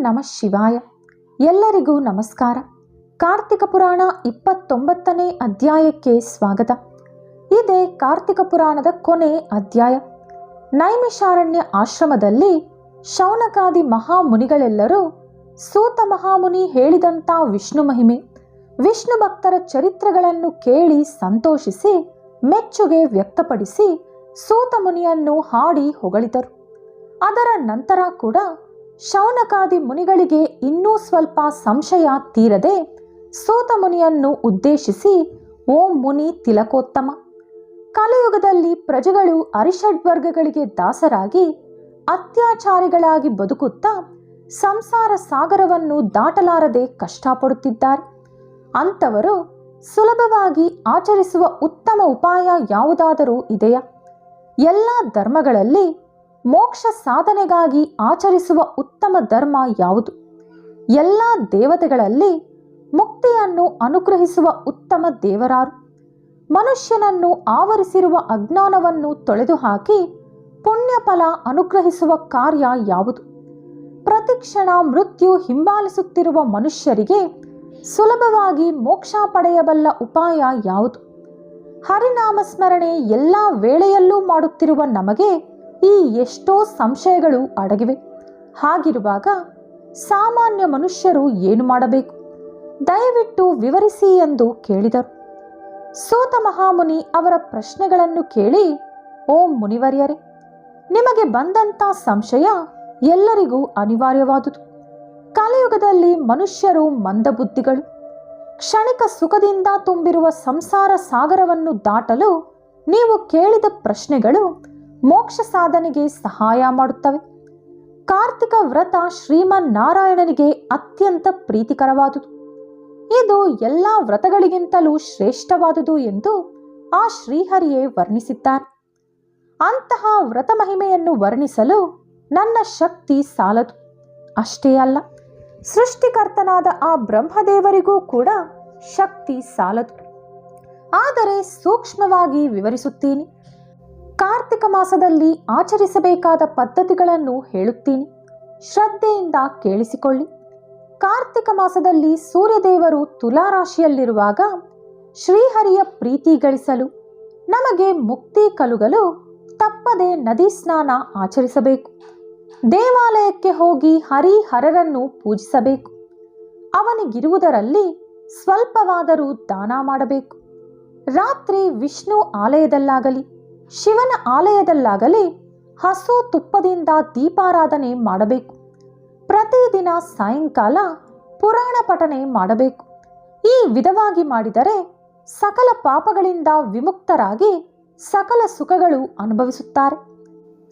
ನಮಃ ಶಿವಾಯ. ಎಲ್ಲರಿಗೂ ನಮಸ್ಕಾರ. ಕಾರ್ತಿಕ ಪುರಾಣ ಇಪ್ಪತ್ತೊಂಬತ್ತನೇ ಅಧ್ಯಾಯಕ್ಕೆ ಸ್ವಾಗತ. ಇದೇ ಕಾರ್ತಿಕ ಪುರಾಣದ ಕೊನೆ ಅಧ್ಯಾಯ. ನೈಮಿಷಾರಣ್ಯ ಆಶ್ರಮದಲ್ಲಿ ಶೌನಕಾದಿ ಮಹಾಮುನಿಗಳೆಲ್ಲರೂ ಸೂತ ಮಹಾಮುನಿ ಹೇಳಿದಂಥ ವಿಷ್ಣು ಮಹಿಮೆ, ವಿಷ್ಣು ಭಕ್ತರ ಚರಿತ್ರೆಗಳನ್ನು ಕೇಳಿ ಸಂತೋಷಿಸಿ ಮೆಚ್ಚುಗೆ ವ್ಯಕ್ತಪಡಿಸಿ ಸೂತ ಮುನಿಯನ್ನು ಹಾಡಿ ಹೊಗಳಿದರು. ಅದರ ನಂತರ ಕೂಡ ಶೌನಕಾದಿ ಮುನಿಗಳಿಗೆ ಇನ್ನೂ ಸ್ವಲ್ಪ ಸಂಶಯ ತೀರದೆ ಸೂತ ಮುನಿಯನ್ನು ಉದ್ದೇಶಿಸಿ ಓಂ ಮುನಿ ತಿಲಕೋತ್ತಮ. ಕಲಿಯುಗದಲ್ಲಿ ಪ್ರಜೆಗಳು ಅರಿಷಡ್ವರ್ಗಗಳಿಗೆ ದಾಸರಾಗಿ ಅತ್ಯಾಚಾರಿಗಳಾಗಿ ಬದುಕುತ್ತಾ ಸಂಸಾರ ಸಾಗರವನ್ನು ದಾಟಲಾರದೆ ಕಷ್ಟಪಡುತ್ತಿದ್ದಾರೆ. ಅಂಥವರು ಸುಲಭವಾಗಿ ಆಚರಿಸುವ ಉತ್ತಮ ಉಪಾಯ ಯಾವುದಾದರೂ ಇದೆಯಾ? ಎಲ್ಲ ಧರ್ಮಗಳಲ್ಲಿ ಮೋಕ್ಷ ಸಾಧನೆಗಾಗಿ ಆಚರಿಸುವ ಉತ್ತಮ ಧರ್ಮ ಯಾವುದು? ಎಲ್ಲ ದೇವತೆಗಳಲ್ಲಿ ಮುಕ್ತಿಯನ್ನು ಅನುಗ್ರಹಿಸುವ ಉತ್ತಮ ದೇವರಾರು. ಮನುಷ್ಯನನ್ನು ಆವರಿಸಿರುವ ಅಜ್ಞಾನವನ್ನು ತೊಳೆದುಹಾಕಿ ಪುಣ್ಯಫಲ ಅನುಗ್ರಹಿಸುವ ಕಾರ್ಯ ಯಾವುದು? ಪ್ರತಿಕ್ಷಣ ಮೃತ್ಯು ಹಿಂಬಾಲಿಸುತ್ತಿರುವ ಮನುಷ್ಯರಿಗೆ ಸುಲಭವಾಗಿ ಮೋಕ್ಷ ಪಡೆಯಬಲ್ಲ ಉಪಾಯ ಯಾವುದು? ಹರಿನಾಮ ಸ್ಮರಣೆ ಎಲ್ಲ ವೇಳೆಯಲ್ಲೂ ಮಾಡುತ್ತಿರುವ ನಮಗೆ ಈ ಎಷ್ಟೋ ಸಂಶಯಗಳು ಅಡಗಿವೆ. ಹಾಗಿರುವಾಗ ಸಾಮಾನ್ಯ ಮನುಷ್ಯರು ಏನು ಮಾಡಬೇಕು? ದಯವಿಟ್ಟು ವಿವರಿಸಿ ಎಂದು ಕೇಳಿದರು. ಸೋತ ಮಹಾಮುನಿ ಅವರ ಪ್ರಶ್ನೆಗಳನ್ನು ಕೇಳಿ, ಓಂ ಮುನಿವರ್ಯರೇ, ನಿಮಗೆ ಬಂದಂಥ ಸಂಶಯ ಎಲ್ಲರಿಗೂ ಅನಿವಾರ್ಯವಾದುದು. ಕಲಿಯುಗದಲ್ಲಿ ಮನುಷ್ಯರು ಮಂದಬುದ್ಧಿಗಳು. ಕ್ಷಣಿಕ ಸುಖದಿಂದ ತುಂಬಿರುವ ಸಂಸಾರ ಸಾಗರವನ್ನು ದಾಟಲು ನೀವು ಕೇಳಿದ ಪ್ರಶ್ನೆಗಳು ಮೋಕ್ಷ ಸಾಧನೆಗೆ ಸಹಾಯ ಮಾಡುತ್ತವೆ. ಕಾರ್ತಿಕ ವ್ರತ ಶ್ರೀಮನ್ ನಾರಾಯಣನಿಗೆ ಅತ್ಯಂತ ಪ್ರೀತಿಕರವಾದುದು. ಇದು ಎಲ್ಲ ವ್ರತಗಳಿಗಿಂತಲೂ ಶ್ರೇಷ್ಠವಾದುದು ಎಂದು ಆ ಶ್ರೀಹರಿಯೇ ವರ್ಣಿಸಿದ್ದಾರೆ. ಅಂತಹ ವ್ರತ ಮಹಿಮೆಯನ್ನು ವರ್ಣಿಸಲು ನನ್ನ ಶಕ್ತಿ ಸಾಲದು. ಅಷ್ಟೇ ಅಲ್ಲ, ಸೃಷ್ಟಿಕರ್ತನಾದ ಆ ಬ್ರಹ್ಮದೇವರಿಗೂ ಕೂಡ ಶಕ್ತಿ ಸಾಲದು. ಆದರೆ ಸೂಕ್ಷ್ಮವಾಗಿ ವಿವರಿಸುತ್ತೀನಿ. ಕಾರ್ತಿಕ ಮಾಸದಲ್ಲಿ ಆಚರಿಸಬೇಕಾದ ಪದ್ಧತಿಗಳನ್ನು ಹೇಳುತ್ತೀನಿ. ಶ್ರದ್ಧೆಯಿಂದ ಕೇಳಿಸಿಕೊಳ್ಳಿ. ಕಾರ್ತಿಕ ಮಾಸದಲ್ಲಿ ಸೂರ್ಯದೇವರು ತುಲಾರಾಶಿಯಲ್ಲಿರುವಾಗ ಶ್ರೀಹರಿಯ ಪ್ರೀತಿ ಗಳಿಸಲು, ನಮಗೆ ಮುಕ್ತಿ ಕಲುಗಲು ತಪ್ಪದೆ ನದಿ ಸ್ನಾನ ಆಚರಿಸಬೇಕು. ದೇವಾಲಯಕ್ಕೆ ಹೋಗಿ ಹರಿಹರರನ್ನು ಪೂಜಿಸಬೇಕು. ಅವನಿಗಿರುವುದರಲ್ಲಿ ಸ್ವಲ್ಪವಾದರೂ ದಾನ ಮಾಡಬೇಕು. ರಾತ್ರಿ ವಿಷ್ಣು ಆಲಯದಲ್ಲಾಗಲಿ ಶಿವನ ಆಲಯದಲ್ಲಾಗಲಿ ಹಸು ತುಪ್ಪದಿಂದ ದೀಪಾರಾಧನೆ ಮಾಡಬೇಕು. ಪ್ರತಿದಿನ ಸಾಯಂಕಾಲ ಪುರಾಣ ಪಠನೆ ಮಾಡಬೇಕು. ಈ ವಿಧವಾಗಿ ಮಾಡಿದರೆ ಸಕಲ ಪಾಪಗಳಿಂದ ವಿಮುಕ್ತರಾಗಿ ಸಕಲ ಸುಖಗಳು ಅನುಭವಿಸುತ್ತಾರೆ.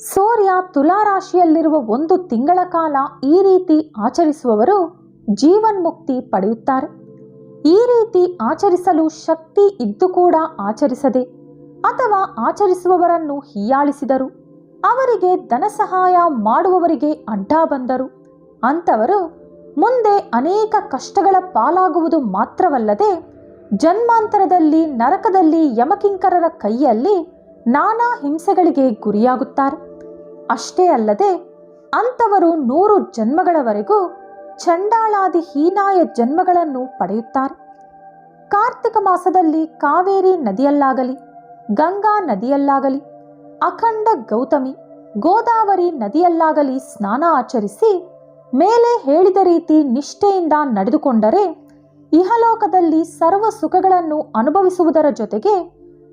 ಸೂರ್ಯ ತುಲಾರಾಶಿಯಲ್ಲಿರುವ ಒಂದು ತಿಂಗಳ ಕಾಲ ಈ ರೀತಿ ಆಚರಿಸುವವರು ಜೀವನ್ಮುಕ್ತಿ ಪಡೆಯುತ್ತಾರೆ. ಈ ರೀತಿ ಆಚರಿಸಲು ಶಕ್ತಿ ಇದ್ದು ಕೂಡ ಆಚರಿಸದೆ ಅಥವಾ ಆಚರಿಸುವವರನ್ನು ಹೀಯಾಳಿಸಿದರು. ಅವರಿಗೆ ಧನ ಸಹಾಯ ಮಾಡುವವರಿಗೆ ಅಡ್ಡ ಬಂದರು. ಅಂಥವರು ಮುಂದೆ ಅನೇಕ ಕಷ್ಟಗಳ ಪಾಲಾಗುವುದು ಮಾತ್ರವಲ್ಲದೆ ಜನ್ಮಾಂತರದಲ್ಲಿ ನರಕದಲ್ಲಿ ಯಮಕಿಂಕರರ ಕೈಯಲ್ಲಿ ನಾನಾ ಹಿಂಸೆಗಳಿಗೆ ಗುರಿಯಾಗುತ್ತಾರೆ. ಅಷ್ಟೇ ಅಲ್ಲದೆ ಅಂಥವರು ನೂರು ಜನ್ಮಗಳವರೆಗೂ ಚಂಡಾಳಾದಿ ಹೀನಾಯ ಜನ್ಮಗಳನ್ನು ಪಡೆಯುತ್ತಾರೆ. ಕಾರ್ತಿಕ ಮಾಸದಲ್ಲಿ ಕಾವೇರಿ ನದಿಯಲ್ಲಾಗಲಿ ಗಂಗಾ ನದಿಯಲ್ಲಾಗಲಿ, ಅಖಂಡ ಗೌತಮಿ ಗೋದಾವರಿ ನದಿಯಲ್ಲಾಗಲಿ ಸ್ನಾನ ಆಚರಿಸಿ ಮೇಲೆ ಹೇಳಿದ ರೀತಿ ನಿಷ್ಠೆಯಿಂದ ನಡೆದುಕೊಂಡರೆ ಇಹಲೋಕದಲ್ಲಿ ಸರ್ವ ಸುಖಗಳನ್ನು ಅನುಭವಿಸುವುದರ ಜೊತೆಗೆ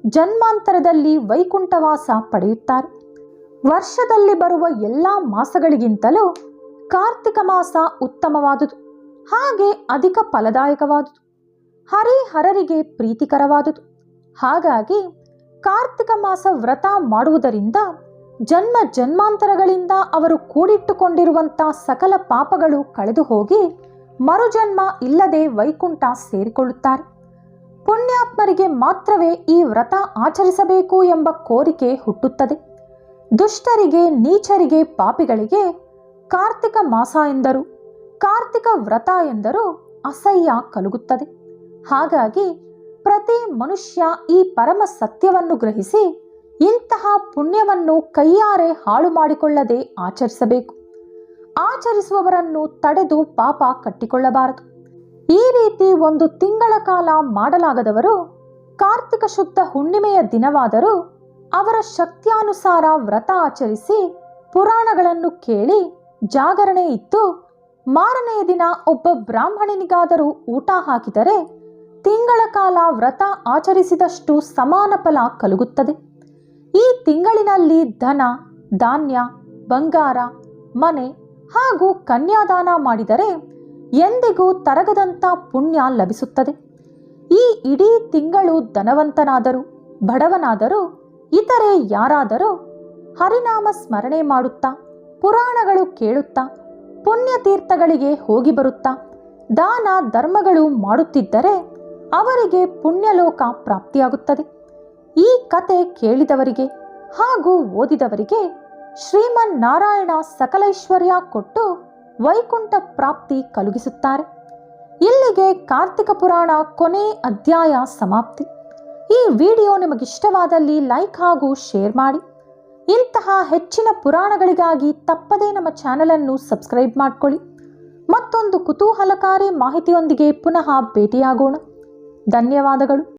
ಜನ್ಮಾಂತರದಲ್ಲಿ ವೈಕುಂಠವಾಸ ಪಡೆಯುತ್ತಾರೆ. ವರ್ಷದಲ್ಲಿ ಬರುವ ಎಲ್ಲ ಮಾಸಗಳಿಗಿಂತಲೂ ಕಾರ್ತಿಕ ಮಾಸ ಉತ್ತಮವಾದುದು, ಹಾಗೆ ಅಧಿಕ ಫಲದಾಯಕವಾದುದು, ಹರಿಹರರಿಗೆ ಪ್ರೀತಿಕರವಾದುದು. ಹಾಗಾಗಿ ಕಾರ್ತಿಕ ಮಾಸ ವ್ರತ ಮಾಡುವುದರಿಂದ ಜನ್ಮ ಜನ್ಮಾಂತರಗಳಿಂದ ಅವರು ಕೂಡಿಟ್ಟುಕೊಂಡಿರುವಂಥ ಸಕಲ ಪಾಪಗಳು ಕಳೆದು ಹೋಗಿ ಮರುಜನ್ಮ ಇಲ್ಲದೆ ವೈಕುಂಠ ಸೇರಿಕೊಳ್ಳುತ್ತಾರೆ. ಪುಣ್ಯಾತ್ಮರಿಗೆ ಮಾತ್ರವೇ ಈ ವ್ರತ ಆಚರಿಸಬೇಕು ಎಂಬ ಕೋರಿಕೆ ಹುಟ್ಟುತ್ತದೆ. ದುಷ್ಟರಿಗೆ, ನೀಚರಿಗೆ, ಪಾಪಿಗಳಿಗೆ ಕಾರ್ತಿಕ ಮಾಸ ಎಂದರು. ಕಾರ್ತಿಕ ವ್ರತ ಎಂದರು ಅಸಹ್ಯ ಕಲುಗುತ್ತದೆ. ಹಾಗಾಗಿ ಪ್ರತಿ ಮನುಷ್ಯ ಈ ಪರಮ ಸತ್ಯವನ್ನು ಗ್ರಹಿಸಿ ಇಂತಹ ಪುಣ್ಯವನ್ನು ಕೈಯಾರೆ ಹಾಳು ಮಾಡಿಕೊಳ್ಳದೆ ಆಚರಿಸಬೇಕು. ಆಚರಿಸುವವರನ್ನು ತಡೆದು ಪಾಪ ಕಟ್ಟಿಕೊಳ್ಳಬಾರದು. ಈ ರೀತಿ ಒಂದು ತಿಂಗಳ ಕಾಲ ಮಾಡಲಾಗದವರು ಕಾರ್ತಿಕ ಶುದ್ಧ ಹುಣ್ಣಿಮೆಯ ದಿನವಾದರೂ ಅವರ ಶಕ್ತಿಯಾನುಸಾರ ವ್ರತ ಆಚರಿಸಿ ಪುರಾಣಗಳನ್ನು ಕೇಳಿ ಜಾಗರಣೆ ಇತ್ತು ಮಾರನೆಯ ದಿನ ಒಬ್ಬ ಬ್ರಾಹ್ಮಣನಿಗಾದರೂ ಊಟ ಹಾಕಿದರೆ ತಿಂಗಳ ಕಾಲ ವ್ರತ ಆಚರಿಸಿದಷ್ಟು ಸಮಾನ ಫಲ ಕಲುಗುತ್ತದೆ. ಈ ತಿಂಗಳಿನಲ್ಲಿ ಧನ, ಧಾನ್ಯ, ಬಂಗಾರ, ಮನೆ ಹಾಗೂ ಕನ್ಯಾದಾನ ಮಾಡಿದರೆ ಎಂದಿಗೂ ತರಗದಂಥ ಪುಣ್ಯ ಲಭಿಸುತ್ತದೆ. ಈ ಇಡೀ ತಿಂಗಳು ಧನವಂತನಾದರೂ, ಬಡವನಾದರೂ, ಇತರೆ ಯಾರಾದರೂ ಹರಿನಾಮ ಸ್ಮರಣೆ ಮಾಡುತ್ತಾ, ಪುರಾಣಗಳು ಕೇಳುತ್ತಾ, ಪುಣ್ಯತೀರ್ಥಗಳಿಗೆ ಹೋಗಿ ಬರುತ್ತಾ, ದಾನ ಧರ್ಮಗಳು ಮಾಡುತ್ತಿದ್ದರೆ ಅವರಿಗೆ ಪುಣ್ಯಲೋಕ ಪ್ರಾಪ್ತಿಯಾಗುತ್ತದೆ. ಈ ಕತೆ ಕೇಳಿದವರಿಗೆ ಹಾಗೂ ಓದಿದವರಿಗೆ ಶ್ರೀಮನ್ ನಾರಾಯಣ ಸಕಲೈಶ್ವರ್ಯ ಕೊಟ್ಟು ವೈಕುಂಠ ಪ್ರಾಪ್ತಿ ಕಲುಗಿಸುತ್ತಾರೆ ಇಲ್ಲಿಗೆ ಕಾರ್ತಿಕ ಪುರಾಣ ಕೊನೆ ಅಧ್ಯಾಯ ಸಮಾಪ್ತಿ. ಈ ವಿಡಿಯೋ ನಿಮಗಿಷ್ಟವಾದಲ್ಲಿ ಲೈಕ್ ಹಾಗೂ ಶೇರ್ ಮಾಡಿ. ಇಂತಹ ಹೆಚ್ಚಿನ ಪುರಾಣಗಳಿಗಾಗಿ ತಪ್ಪದೇ ನಮ್ಮ ಚಾನಲನ್ನು ಸಬ್ಸ್ಕ್ರೈಬ್ ಮಾಡಿಕೊಳ್ಳಿ. ಮತ್ತೊಂದು ಕುತೂಹಲಕಾರಿ ಮಾಹಿತಿಯೊಂದಿಗೆ ಪುನಃ ಭೇಟಿಯಾಗೋಣ. ಧನ್ಯವಾದಗಳು.